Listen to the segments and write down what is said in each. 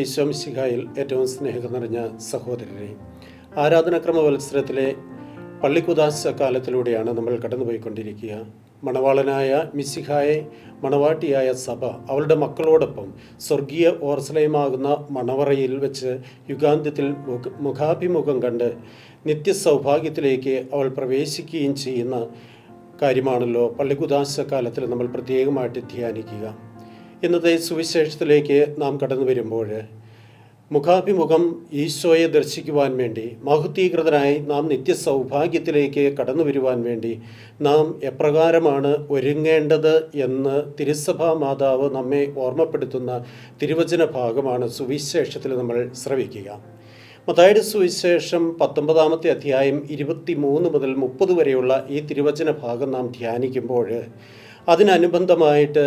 യേശോമിശിഹായിൽ ഏറ്റവും സ്നേഹം നിറഞ്ഞ സഹോദരരെ ആരാധനാക്രമ മത്സരത്തിലെ പള്ളിക്കുദാശ കാലത്തിലൂടെയാണ് നമ്മൾ കടന്നുപോയിക്കൊണ്ടിരിക്കുക. മണവാളനായ മിശിഹായെ മണവാട്ടിയായ സഭ അവളുടെ മക്കളോടൊപ്പം സ്വർഗീയ ഓർസലയമാകുന്ന മണവറയിൽ വെച്ച് യുഗാന്ത്യത്തിൽ മുഖ- മുഖാഭിമുഖം കണ്ട് നിത്യസൗഭാഗ്യത്തിലേക്ക് അവൾ പ്രവേശിക്കുകയും ചെയ്യുന്ന കാര്യമാണല്ലോ പള്ളിക്കുദാശ കാലത്തിൽ നമ്മൾ പ്രത്യേകമായിട്ട് ധ്യാനിക്കുക. ഇന്നത്തെ സുവിശേഷത്തിലേക്ക് നാം കടന്നു വരുമ്പോൾ മുഖാഭിമുഖം ഈശോയെ ദർശിക്കുവാൻ വേണ്ടി മഹുത്തീകൃതനായി നാം നിത്യസൗഭാഗ്യത്തിലേക്ക് കടന്നു വരുവാൻ വേണ്ടി നാം എപ്രകാരമാണ് ഒരുങ്ങേണ്ടത് എന്ന് തിരുസഭാ മാതാവ് നമ്മെ ഓർമ്മപ്പെടുത്തുന്ന തിരുവചന ഭാഗമാണ് സുവിശേഷത്തിൽ നമ്മൾ ശ്രവിക്കുക. മതായുടെ സുവിശേഷം പത്തൊമ്പതാമത്തെ അധ്യായം ഇരുപത്തി മൂന്ന് മുതൽ മുപ്പത് വരെയുള്ള ഈ തിരുവചന ഭാഗം നാം ധ്യാനിക്കുമ്പോൾ അതിനനുബന്ധമായിട്ട്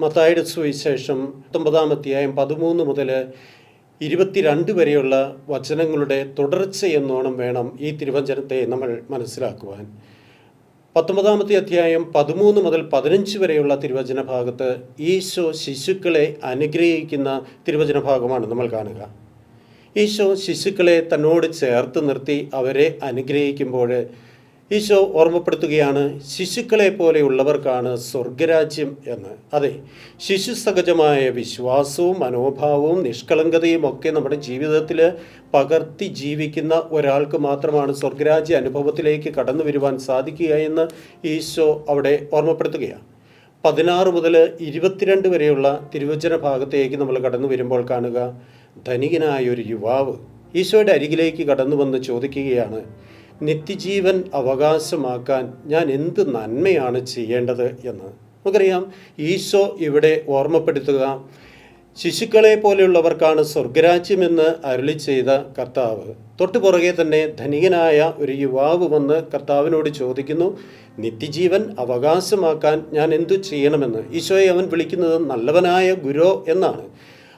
മത്തായുടെ സുവിശേഷം പത്തൊമ്പതാം അധ്യായം പതിമൂന്ന് മുതൽ ഇരുപത്തിരണ്ട് വരെയുള്ള വചനങ്ങളുടെ തുടർച്ച എന്നോണം വേണം ഈ തിരുവചനത്തെ നമ്മൾ മനസ്സിലാക്കുവാൻ. പത്തൊമ്പതാമത്തെ അധ്യായം പതിമൂന്ന് മുതൽ പതിനഞ്ച് വരെയുള്ള തിരുവചന ഭാഗത്ത് ഈശോ ശിശുക്കളെ അനുഗ്രഹിക്കുന്ന തിരുവചന ഭാഗമാണ് നമ്മൾ കാണുക. ഈശോ ശിശുക്കളെ തന്നോട് ചേർത്ത് നിർത്തി അവരെ അനുഗ്രഹിക്കുമ്പോൾ ഈശോ ഓർമ്മപ്പെടുത്തുകയാണ് ശിശുക്കളെ പോലെയുള്ളവർക്കാണ് സ്വർഗരാജ്യം എന്ന്. അതെ ശിശു സഹജമായ വിശ്വാസവും മനോഭാവവും നിഷ്കളങ്കതയും ഒക്കെ നമ്മുടെ ജീവിതത്തിൽ പകർത്തി ജീവിക്കുന്ന ഒരാൾക്ക് മാത്രമാണ് സ്വർഗരാജ്യ അനുഭവത്തിലേക്ക് കടന്നു വരുവാൻ സാധിക്കുക എന്ന് ഈശോ അവിടെ ഓർമ്മപ്പെടുത്തുകയാണ്. പതിനാറ് മുതൽ ഇരുപത്തിരണ്ട് വരെയുള്ള തിരുവചന ഭാഗത്തേക്ക് നമ്മൾ കടന്നു വരുമ്പോൾ കാണുക ധനികനായ ഒരു യുവാവ് ഈശോയുടെ അരികിലേക്ക് കടന്നു വന്ന് ചോദിക്കുകയാണ് നിത്യജീവൻ അവകാശമാക്കാൻ ഞാൻ എന്ത് നന്മയാണ് ചെയ്യേണ്ടത് എന്ന്. നമുക്കറിയാം ഈശോ ഇവിടെ ഓർമ്മപ്പെടുത്തുക ശിശുക്കളെ പോലെയുള്ളവർക്കാണ് സ്വർഗരാജ്യമെന്ന് അരുളി ചെയ്ത കർത്താവ്. തൊട്ടു പുറകെ തന്നെ ധനികനായ ഒരു യുവാവ് വന്ന് കർത്താവിനോട് ചോദിക്കുന്നു നിത്യജീവൻ അവകാശമാക്കാൻ ഞാൻ എന്തു ചെയ്യണമെന്ന്? ഈശോയെ അവൻ വിളിക്കുന്നത് നല്ലവനായ ഗുരു എന്നാണ്.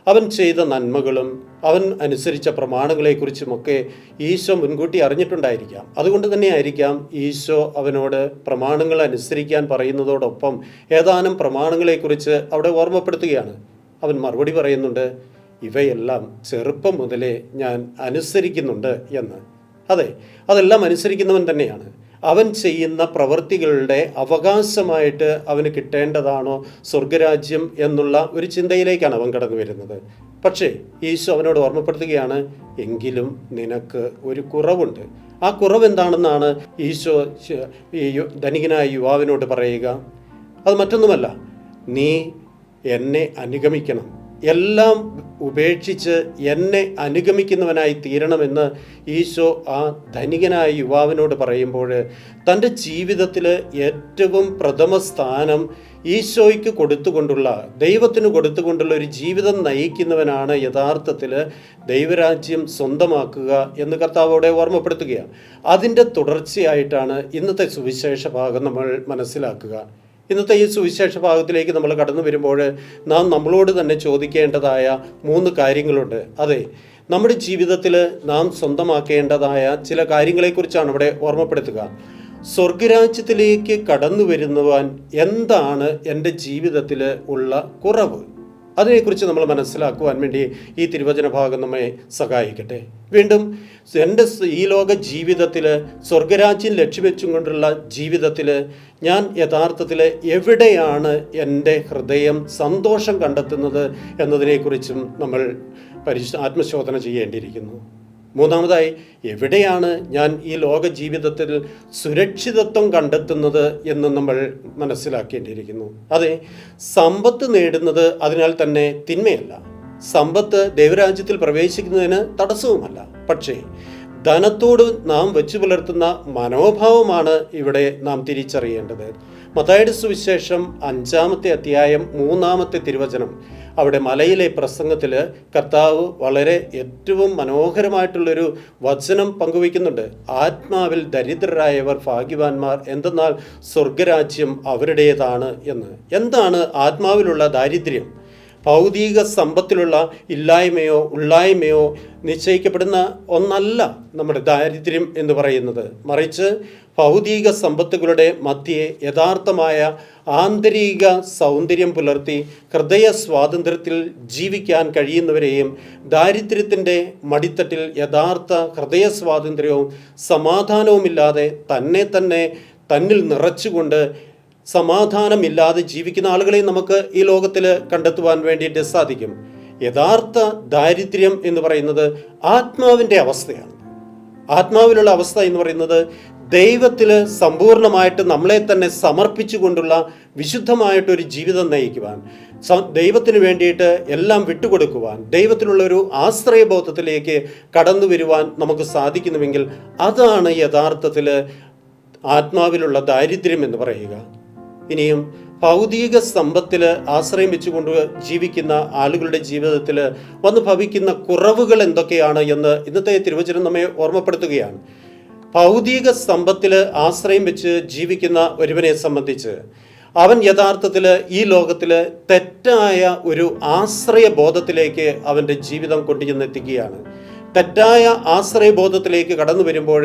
അവൻ ചെയ്ത നന്മകളും അവൻ അനുസരിച്ച പ്രമാണങ്ങളെക്കുറിച്ചുമൊക്കെ ഈശോ മുൻകൂട്ടി അറിഞ്ഞിട്ടുണ്ടായിരിക്കാം. അതുകൊണ്ട് തന്നെ ആയിരിക്കാം ഈശോ അവനോട് പ്രമാണങ്ങൾ അനുസരിക്കാൻ പറയുന്നതോടൊപ്പം ഏതാനും പ്രമാണങ്ങളെക്കുറിച്ച് അവിടെ ഓർമ്മപ്പെടുത്തുകയാണ്. അവൻ മറുപടി പറയുന്നുണ്ട് ഇവയെല്ലാം ചെറുപ്പം മുതലേ ഞാൻ അനുസരിക്കുന്നുണ്ട് എന്ന്. അതെ അതെല്ലാം അനുസരിക്കുന്നവൻ തന്നെയാണ്. അവൻ ചെയ്യുന്ന പ്രവൃത്തികളുടെ അവകാശമായിട്ട് അവന് കിട്ടേണ്ടതാണോ സ്വർഗരാജ്യം എന്നുള്ള ഒരു ചിന്തയിലേക്കാണ് അവൻ കടന്നു വരുന്നത്. പക്ഷേ ഈശോ അവനോട് ഓർമ്മപ്പെടുത്തുകയാണ് എങ്കിലും നിനക്ക് ഒരു കുറവുണ്ട്. ആ കുറവ് എന്താണെന്നാണ് ഈശോ ഈ ധനികനായ യുവാവിനോട് പറയുക. അത് മറ്റൊന്നുമല്ല. നീ എന്നെ അനുഗമിക്കണം. എല്ലാം ഉപേക്ഷിച്ച് എന്നെ അനുഗമിക്കുന്നവനായി തീരണമെന്ന് ഈശോ ആ ധനികനായ യുവാവിനോട് പറയുമ്പോൾ തന്റെ ജീവിതത്തിൽ ഏറ്റവും പ്രഥമ സ്ഥാനം ഈശോയ്ക്ക് കൊടുത്തുകൊണ്ടുള്ള ദൈവത്തിന് കൊടുത്തുകൊണ്ടുള്ള ഒരു ജീവിതം നയിക്കുന്നവനാണ് യഥാർത്ഥത്തിൽ ദൈവരാജ്യം സ്വന്തമാക്കുക എന്ന് കർത്താവോടെ ഓർമ്മപ്പെടുത്തുകയാണ്. അതിന്റെ തുടർച്ചയായിട്ടാണ് ഇന്നത്തെ സുവിശേഷ ഭാഗം നമ്മൾ മനസ്സിലാക്കുക. ഇന്നത്തെ ഈ സുവിശേഷ ഭാഗത്തിലേക്ക് നമ്മൾ കടന്നു വരുമ്പോൾ നാം നമ്മളോട് തന്നെ ചോദിക്കേണ്ടതായ മൂന്ന് കാര്യങ്ങളുണ്ട്. അതെ നമ്മുടെ ജീവിതത്തിൽ നാം സ്വന്തമാക്കേണ്ടതായ ചില കാര്യങ്ങളെക്കുറിച്ചാണ് ഇവിടെ ഓർമ്മപ്പെടുത്തുക. സ്വർഗരാജ്യത്തിലേക്ക് കടന്നു വരുന്നവാൻ എന്താണ് എന്റെ ജീവിതത്തിൽ ഉള്ള കുറവ്? അതിനെക്കുറിച്ച് നമ്മൾ മനസ്സിലാക്കുവാൻ വേണ്ടി ഈ തിരുവചന ഭാഗം നമ്മെ സഹായിക്കട്ടെ. വീണ്ടും എന്റെ ഈ ലോക ജീവിതത്തിൽ സ്വർഗരാജ്യം ലക്ഷ്യവെച്ചും കൊണ്ടുള്ള ജീവിതത്തിൽ ഞാൻ യഥാർത്ഥത്തിൽ എവിടെയാണ് എന്റെ ഹൃദയം സന്തോഷം കണ്ടെത്തുന്നത് എന്നതിനെക്കുറിച്ചും നമ്മൾ പരിശ ആത്മശോധന ചെയ്യേണ്ടിയിരിക്കുന്നു. മൂന്നാമതായി എവിടെയാണ് ഞാൻ ഈ ലോക ജീവിതത്തിൽ സുരക്ഷിതത്വം കണ്ടെത്തുന്നത് എന്ന് നമ്മൾ മനസ്സിലാക്കേണ്ടിയിരിക്കുന്നു. അതെ സമ്പത്ത് നേടുന്നത് അതിനാൽ തന്നെ തിന്മയല്ല. സമ്പത്ത് ദൈവരാജ്യത്തിൽ പ്രവേശിക്കുന്നതിന് തടസ്സവുമല്ല. പക്ഷേ ധനത്തോട് നാം വെച്ചു പുലർത്തുന്ന മനോഭാവമാണ് ഇവിടെ നാം തിരിച്ചറിയേണ്ടത്. മതായുടെ സുവിശേഷം അഞ്ചാമത്തെ അധ്യായം മൂന്നാമത്തെ തിരുവചനം. അവിടെ മലയിലെ പ്രസംഗത്തിൽ കർത്താവ് വളരെ ഏറ്റവും മനോഹരമായിട്ടുള്ളൊരു വചനം പങ്കുവയ്ക്കുന്നുണ്ട്. ആത്മാവിൽ ദരിദ്രരായവർ ഭാഗ്യവാന്മാർ എന്തെന്നാൽ സ്വർഗരാജ്യം അവരുടേതാണ് എന്ന്. എന്താണ് ആത്മാവിലുള്ള ദാരിദ്ര്യം? ഭൗതിക സമ്പത്തിലുള്ള ഇല്ലായ്മയോ ഉള്ളായ്മയോ നിശ്ചയിക്കപ്പെടുന്ന ഒന്നല്ല നമ്മുടെ ദാരിദ്ര്യം എന്ന് പറയുന്നത്. മറിച്ച് ഭൗതിക സമ്പത്തുകളുടെ മധ്യയെ യഥാർത്ഥമായ ആന്തരിക സൗന്ദര്യം പുലർത്തി ഹൃദയ സ്വാതന്ത്ര്യത്തിൽ ജീവിക്കാൻ കഴിയുന്നവരെയും ദാരിദ്ര്യത്തിന്റെ മടിത്തട്ടിൽ യഥാർത്ഥ ഹൃദയ സ്വാതന്ത്ര്യവും സമാധാനവുമില്ലാതെ തന്നെ തന്നെ തന്നിൽ നിറച്ചുകൊണ്ട് സമാധാനമില്ലാതെ ജീവിക്കുന്ന ആളുകളെ നമുക്ക് ഈ ലോകത്തിൽ കണ്ടെത്തുവാൻ വേണ്ടിയിട്ട് സാധിക്കും. യഥാർത്ഥ ദാരിദ്ര്യം എന്ന് പറയുന്നത് ആത്മാവിന്റെ അവസ്ഥയാണ്. ആത്മാവിലുള്ള അവസ്ഥ എന്ന് പറയുന്നത് ദൈവത്തിൽ സമ്പൂർണമായിട്ട് നമ്മളെ തന്നെ സമർപ്പിച്ചുകൊണ്ടുള്ള വിശുദ്ധമായിട്ടൊരു ജീവിതം നയിക്കുവാൻ ദൈവത്തിന് വേണ്ടിയിട്ട് എല്ലാം വിട്ടുകൊടുക്കുവാൻ ദൈവത്തിലുള്ള ഒരു ആശ്രയബോധത്തിലേക്ക് കടന്നു വരുവാൻ നമുക്ക് സാധിക്കുന്നുവെങ്കിൽ അതാണ് യഥാർത്ഥത്തിൽ ആത്മാവിലുള്ള ദാരിദ്ര്യം എന്ന് പറയുക. ഇനിയും ഭൗതിക സമ്പത്തിൽ ആശ്രയം വെച്ചുകൊണ്ട് ജീവിക്കുന്ന ആളുകളുടെ ജീവിതത്തിൽ വന്ന് ഭവിക്കുന്ന കുറവുകൾ എന്തൊക്കെയാണ് എന്ന് ഇന്നത്തെ തിരുവചനം നമ്മെ ഓർമ്മപ്പെടുത്തുകയാണ്. ഭൗതിക സമ്പത്തിൽ ആശ്രയം വെച്ച് ജീവിക്കുന്ന ഒരുവനെ സംബന്ധിച്ച് അവൻ യഥാർത്ഥത്തിൽ ഈ ലോകത്തിൽ തെറ്റായ ഒരു ആശ്രയബോധത്തിലേക്ക് അവന്റെ ജീവിതം കൊണ്ടുചെന്നെത്തിക്കുകയാണ്. തെറ്റായ ആശ്രയബോധത്തിലേക്ക് കടന്നു വരുമ്പോൾ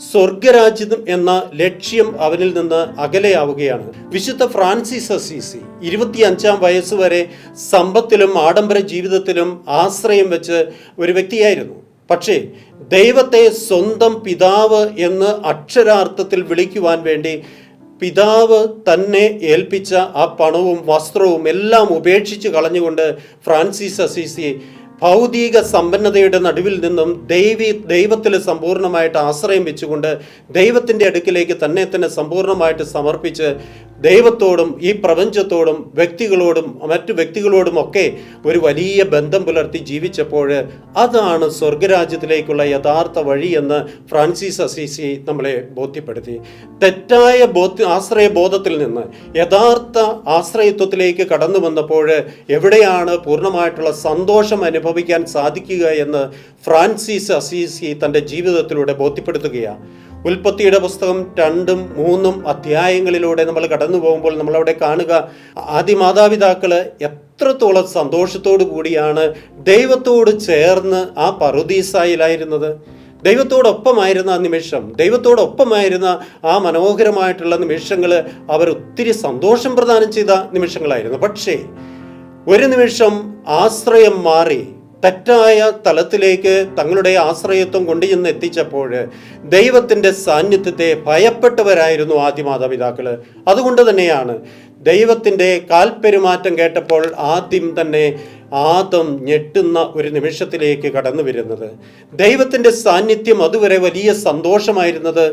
സ്വർഗരാജ്യം എന്ന ലക്ഷ്യം അവനിൽ നിന്ന് അകലെയാവുകയാണ്. വിശുദ്ധ ഫ്രാൻസിസ് അസീസി ഇരുപത്തി അഞ്ചാം വയസ്സ് വരെ സമ്പത്തിലും ആഡംബര ജീവിതത്തിലും ആശ്രയം വെച്ച് ഒരു വ്യക്തിയായിരുന്നു. പക്ഷേ ദൈവത്തെ സ്വന്തം പിതാവ് എന്ന് അക്ഷരാർത്ഥത്തിൽ വിളിക്കുവാൻ വേണ്ടി പിതാവ് തന്നെ ഏൽപ്പിച്ച ആ പണവും വസ്ത്രവും എല്ലാം ഉപേക്ഷിച്ച് കളഞ്ഞുകൊണ്ട് ഫ്രാൻസിസ് അസീസി ഭൗതിക സമ്പന്നതയുടെ നടുവിൽ നിന്നും ദൈവി ദൈവത്തിൽ സമ്പൂർണമായിട്ട് ആശ്രയം വെച്ചുകൊണ്ട് ദൈവത്തിന്റെ അടുക്കിലേക്ക് തന്നെ തന്നെ സമ്പൂർണമായിട്ട് സമർപ്പിച്ച് ദൈവത്തോടും ഈ പ്രപഞ്ചത്തോടും വ്യക്തികളോടും മറ്റു വ്യക്തികളോടും ഒക്കെ ഒരു വലിയ ബന്ധം പുലർത്തി ജീവിച്ചപ്പോൾ അതാണ് സ്വർഗരാജ്യത്തിലേക്കുള്ള യഥാർത്ഥ വഴി എന്ന് ഫ്രാൻസിസ് അസീസി നമ്മളെ ബോധ്യപ്പെടുത്തി. തെറ്റായ ബോധ്യ ആശ്രയബോധത്തിൽ നിന്ന് യഥാർത്ഥ ആശ്രയത്വത്തിലേക്ക് കടന്നു വന്നപ്പോൾ എവിടെയാണ് പൂർണമായിട്ടുള്ള സന്തോഷം അനുഭവിക്കാൻ സാധിക്കുക എന്ന് ഫ്രാൻസിസ് അസീസി തന്റെ ജീവിതത്തിലൂടെ ബോധ്യപ്പെടുത്തുകയാണ്. ഉൽപ്പത്തിയുടെ പുസ്തകം രണ്ടും മൂന്നും അധ്യായങ്ങളിലൂടെ നമ്മൾ കടന്നു പോകുമ്പോൾ നമ്മളവിടെ കാണുക ആദ്യ മാതാപിതാക്കൾ എത്രത്തോളം സന്തോഷത്തോടു കൂടിയാണ് ദൈവത്തോട് ചേർന്ന് ആ പറുദീസായിലായിരുന്നത്. ദൈവത്തോടൊപ്പമായിരുന്ന ആ നിമിഷം ദൈവത്തോടൊപ്പമായിരുന്ന ആ മനോഹരമായിട്ടുള്ള നിമിഷങ്ങൾ അവർ ഒത്തിരി സന്തോഷം പ്രദാനം ചെയ്ത നിമിഷങ്ങളായിരുന്നു. പക്ഷേ ഒരു നിമിഷം ആശ്രയം മാറി തെറ്റായ തലത്തിലേക്ക് തങ്ങളുടെ ആശ്രയത്വം കൊണ്ടുചെന്ന് എത്തിച്ചപ്പോൾ ദൈവത്തിന്റെ സാന്നിധ്യത്തെ ഭയപ്പെട്ടവരായിരുന്നു ആദ്യ മാതാപിതാക്കൾ അതുകൊണ്ട് തന്നെയാണ് ദൈവത്തിന്റെ കാൽപ്പെരുമാറ്റം കേട്ടപ്പോൾ ആദ്യം തന്നെ ആദം ഞെട്ടുന്ന ഒരു നിമിഷത്തിലേക്ക് കടന്നു വരുന്നത്. ദൈവത്തിന്റെ സാന്നിധ്യം അതുവരെ വലിയ സന്തോഷമായിരുന്നത്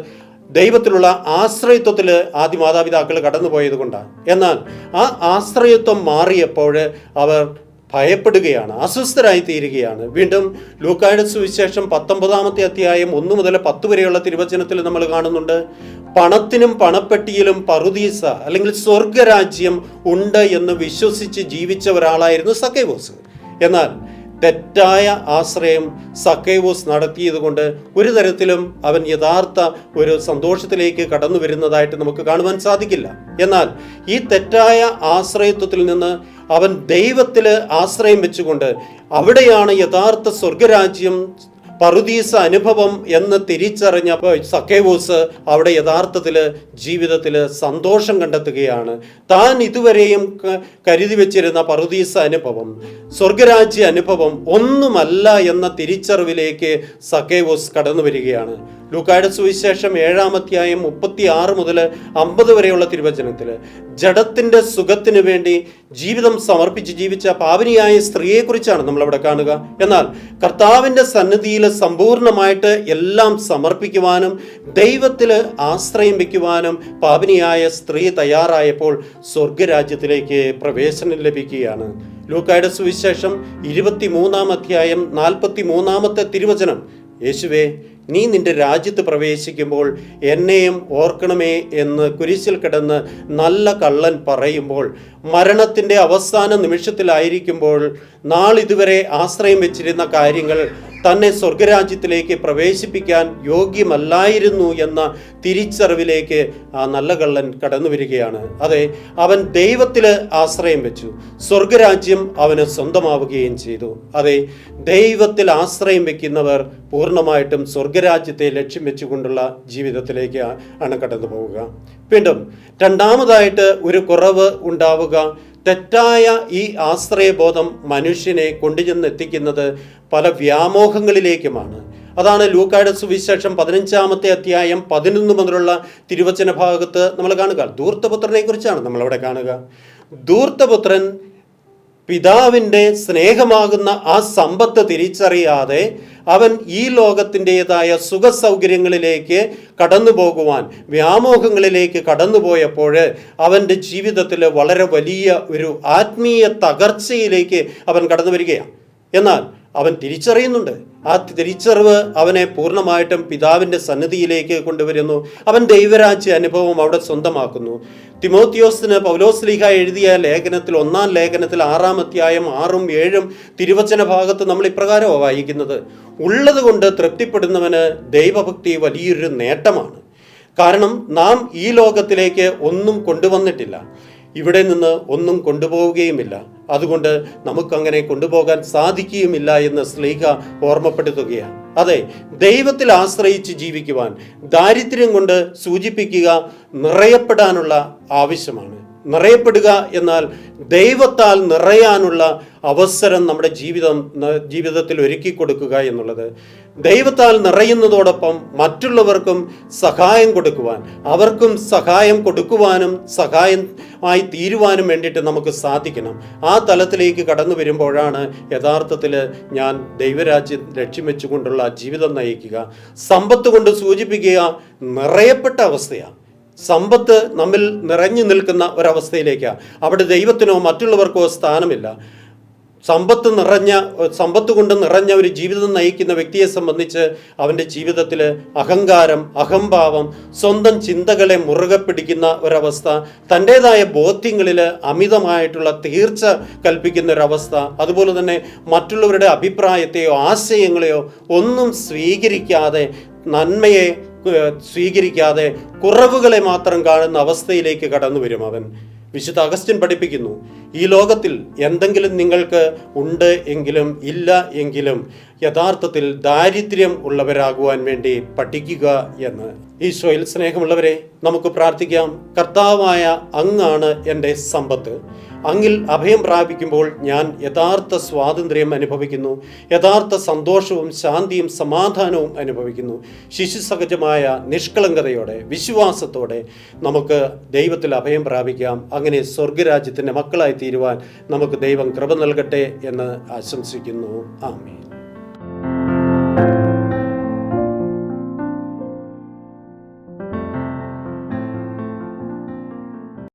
ദൈവത്തിലുള്ള ആശ്രയത്വത്തിൽ ആദ്യ മാതാപിതാക്കൾ കടന്നുപോയത് കൊണ്ടാണ് എന്നാൽ ആ ആശ്രയത്വം മാറിയപ്പോൾ അവർ ഭയപ്പെടുകയാണ് അസ്വസ്ഥരായി തീരുകയാണ് വീണ്ടും ലൂക്കായുടെ സുവിശേഷം പത്തൊമ്പതാമത്തെ അധ്യായം ഒന്ന് മുതൽ പത്ത് വരെയുള്ള തിരുവചനത്തിൽ നമ്മൾ കാണുന്നുണ്ട് പണത്തിനും പണപ്പെട്ടിയിലും പറുദീസ അല്ലെങ്കിൽ സ്വർഗരാജ്യം ഉണ്ട് എന്ന് വിശ്വസിച്ച് ജീവിച്ച ഒരാളായിരുന്നു സക്കേവോസ്. എന്നാൽ തെറ്റായ ആശ്രയം സക്കേവോസ് നടത്തിയതുകൊണ്ട് ഒരു തരത്തിലും അവൻ യഥാർത്ഥ ഒരു സന്തോഷത്തിലേക്ക് കടന്നു വരുന്നതായിട്ട് നമുക്ക് കാണുവാൻ സാധിക്കില്ല. എന്നാൽ ഈ തെറ്റായ ആശ്രയത്വത്തിൽ നിന്ന് അവൻ ദൈവത്തിൽ ആശ്രയം വെച്ചുകൊണ്ട് അവിടെയാണ് യഥാർത്ഥ സ്വർഗരാജ്യം പറുദീസ അനുഭവം എന്ന് തിരിച്ചറിഞ്ഞപ്പോൾ സക്കേവൂസ് അവിടെ യഥാർത്ഥത്തിൽ ജീവിതത്തിൽ സന്തോഷം കണ്ടെത്തുകയാണ്. താൻ ഇതുവരെയും കരുതി വെച്ചിരുന്ന പറുദീസ അനുഭവം സ്വർഗരാജ്യ അനുഭവം ഒന്നുമല്ല എന്ന തിരിച്ചറിവിലേക്ക് സക്കേവൂസ് കടന്നു വരികയാണ്. ലൂക്കായുടെ സുവിശേഷം ഏഴാം അധ്യായം മുപ്പത്തി ആറ് മുതൽ അമ്പത് വരെയുള്ള തിരുവചനത്തിൽ ജഡത്തിന്റെ സുഖത്തിനു വേണ്ടി ജീവിതം സമർപ്പിച്ച് ജീവിച്ച പാവനിയായ സ്ത്രീയെക്കുറിച്ചാണ് നമ്മളവിടെ കാണുക. എന്നാൽ കർത്താവിന്റെ സന്നിധിയിൽ സമ്പൂർണമായിട്ട് എല്ലാം സമർപ്പിക്കുവാനും ദൈവത്തിൽ ആശ്രയം വയ്ക്കുവാനും പാപിനിയായ സ്ത്രീ തയ്യാറായപ്പോൾ സ്വർഗരാജ്യത്തിലേക്ക് പ്രവേശനം ലഭിക്കുകയാണ്. ലൂക്കായുടെ സുവിശേഷം ഇരുപത്തി മൂന്നാം അധ്യായം നാൽപ്പത്തി മൂന്നാമത്തെ തിരുവചനം. യേശുവേ നീ നിന്റെ രാജ്യത്ത് പ്രവേശിക്കുമ്പോൾ എന്നെയും ഓർക്കണമേ എന്ന് കുരിശിൽ കിടന്ന് നല്ല കള്ളൻ പറയുമ്പോൾ മരണത്തിന്റെ അവസാന നിമിഷത്തിലായിരിക്കുമ്പോൾ നാളിതുവരെ ആശ്രയം വെച്ചിരുന്ന കാര്യങ്ങൾ തന്നെ സ്വർഗരാജ്യത്തിലേക്ക് പ്രവേശിപ്പിക്കാൻ യോഗ്യമല്ലായിരുന്നു എന്ന തിരിച്ചറിവിലേക്ക് ആ നല്ല കള്ളൻ കടന്നു വരികയാണ്. അതെ അവൻ ദൈവത്തിൽ ആശ്രയം വെച്ചു. സ്വർഗരാജ്യം അവന് സ്വന്തമാവുകയും ചെയ്തു. അതെ ദൈവത്തിൽ ആശ്രയം വെക്കുന്നവർ പൂർണമായിട്ടും സ്വർഗരാജ്യത്തെ ലക്ഷ്യം വെച്ചുകൊണ്ടുള്ള ജീവിതത്തിലേക്ക് ആണ് കടന്നു പോവുക വീണ്ടും രണ്ടാമതായിട്ട് ഒരു കുറവ് ഉണ്ടാവുക. തെറ്റായ ഈ ആശ്രയബോധം മനുഷ്യനെ കൊണ്ടുചെന്ന് എത്തിക്കുന്നത് പല വ്യാമോഹങ്ങളിലേക്കുമാണ്. അതാണ് ലൂക്കായുടെ സുവിശേഷം പതിനഞ്ചാമത്തെ അധ്യായം പതിനൊന്ന് മുതലുള്ള തിരുവചന ഭാഗത്ത് നമ്മൾ കാണുക. ധൂർത്തപുത്രനെ കുറിച്ചാണ് നമ്മളവിടെ കാണുക. ധൂർത്തപുത്രൻ പിതാവിന്റെ സ്നേഹമാകുന്ന ആ സമ്പത്ത് തിരിച്ചറിയാതെ അവൻ ഈ ലോകത്തിന്റെതായ സുഖ സൗകര്യങ്ങളിലേക്ക് കടന്നു പോകുവാൻ വ്യാമോഹങ്ങളിലേക്ക് കടന്നുപോയപ്പോൾ അവന്റെ ജീവിതത്തിൽ വളരെ വലിയ ഒരു ആത്മീയ തകർച്ചയിലേക്ക് അവൻ കടന്നു വരികയാണ്. എന്നാൽ അവൻ തിരിച്ചറിയുന്നുണ്ട്. ആ തിരിച്ചറിവ് അവനെ പൂർണമായിട്ടും പിതാവിന്റെ സന്നിധിയിലേക്ക് കൊണ്ടുവരുന്നു. അവൻ ദൈവരാജ്യ അനുഭവം അവിടെ സ്വന്തമാക്കുന്നു. തിമോത്തിയോസിന് പൗലോസ്ലിഹ എഴുതിയ ലേഖനത്തിൽ ഒന്നാം ലേഖനത്തിൽ ആറാം അധ്യായം ആറും ഏഴും തിരുവചന ഭാഗത്ത് നമ്മൾ ഇപ്രകാരമാണ് വായിക്കുന്നത്. ഉള്ളത് കൊണ്ട് തൃപ്തിപ്പെടുന്നവന് ദൈവഭക്തി വലിയൊരു നേട്ടമാണ്. കാരണം നാം ഈ ലോകത്തിലേക്ക് ഒന്നും കൊണ്ടുവന്നിട്ടില്ല. ഇവിടെ നിന്ന് ഒന്നും കൊണ്ടുപോവുകയുമില്ല. അതുകൊണ്ട് നമുക്കങ്ങനെ കൊണ്ടുപോകാൻ സാധിക്കുകയുമില്ല എന്ന് സ്ലീഹ ഓർമ്മപ്പെടുത്തുകയാണ്. അതെ ദൈവത്തിൽ ആശ്രയിച്ച് ജീവിക്കുവാൻ ദാരിദ്ര്യം കൊണ്ട് സൂചിപ്പിക്കുക നിറയപ്പെടാനുള്ള ആവശ്യമാണ്. നിറയപ്പെടുക എന്നാൽ ദൈവത്താൽ നിറയാനുള്ള അവസരം നമ്മുടെ ജീവിതം ജീവിതത്തിൽ ഒരുക്കി കൊടുക്കുക എന്നുള്ളത്. ദൈവത്താൽ നിറയുന്നതോടൊപ്പം മറ്റുള്ളവർക്കും സഹായം കൊടുക്കുവാൻ അവർക്കും സഹായം കൊടുക്കുവാനും സഹായമായി തീരുവാനും വേണ്ടിയിട്ട് നമുക്ക് സാധിക്കണം. ആ തലത്തിലേക്ക് കടന്നു വരുമ്പോഴാണ് യഥാർത്ഥത്തിൽ ഞാൻ ദൈവരാജ്യം ലക്ഷ്യം വെച്ചുകൊണ്ടുള്ള ജീവിതം നയിക്കുക. സമ്പത്ത് കൊണ്ട് സൂചിപ്പിക്കുക നിറയപ്പെട്ട അവസ്ഥയാണ്. സമ്പത്ത് നമ്മിൽ നിറഞ്ഞു നിൽക്കുന്ന ഒരവസ്ഥയിലേക്കാണ് അവിടെ ദൈവത്തിനോ മറ്റുള്ളവർക്കോ സ്ഥാനമില്ല. സമ്പത്ത് നിറഞ്ഞ സമ്പത്ത് കൊണ്ട് നിറഞ്ഞ ഒരു ജീവിതം നയിക്കുന്ന വ്യക്തിയെ സംബന്ധിച്ച് അവന്റെ ജീവിതത്തിൽ അഹങ്കാരം അഹംഭാവം സ്വന്തം ചിന്തകളെ മുറുകെ പിടിക്കുന്ന ഒരവസ്ഥ തന്റേതായ ബോധ്യങ്ങളിൽ അമിതമായിട്ടുള്ള തീർച്ച കൽപ്പിക്കുന്ന ഒരവസ്ഥ അതുപോലെ തന്നെ മറ്റുള്ളവരുടെ അഭിപ്രായത്തെയോ ആശയങ്ങളെയോ ഒന്നും സ്വീകരിക്കാതെ നന്മയെ സ്വീകരിക്കാതെ കുറവുകളെ മാത്രം കാണുന്ന അവസ്ഥയിലേക്ക് കടന്നു വരും അവൻ. വിശുദ്ധ അഗസ്റ്റിൻ പഠിപ്പിക്കുന്നു ഈ ലോകത്തിൽ എന്തെങ്കിലും നിങ്ങൾക്ക് ഉണ്ട് എങ്കിലും ഇല്ല എങ്കിലും യഥാർത്ഥത്തിൽ ദാരിദ്ര്യം ഉള്ളവരാകുവാൻ വേണ്ടി പഠിക്കുക എന്ന്. ഈശോയിൽ സ്നേഹമുള്ളവരെ നമുക്ക് പ്രാർത്ഥിക്കാം. കർത്താവായ അങ്ങാണ് എന്റെ സമ്പത്ത്. അങ്ങിൽ അഭയം പ്രാപിക്കുമ്പോൾ ഞാൻ യഥാർത്ഥ സ്വാതന്ത്ര്യം അനുഭവിക്കുന്നു. യഥാർത്ഥ സന്തോഷവും ശാന്തിയും സമാധാനവും അനുഭവിക്കുന്നു. ശിശുസഹജമായ നിഷ്കളങ്കതയോടെ വിശ്വാസത്തോടെ നമുക്ക് ദൈവത്തിൽ അഭയം പ്രാപിക്കാം. അങ്ങനെ സ്വർഗരാജ്യത്തിന്റെ മക്കളായി തീരുവാൻ നമുക്ക് ദൈവം കൃപ നൽകട്ടെ എന്ന് ആശംസിക്കുന്നു. ആമേൻ.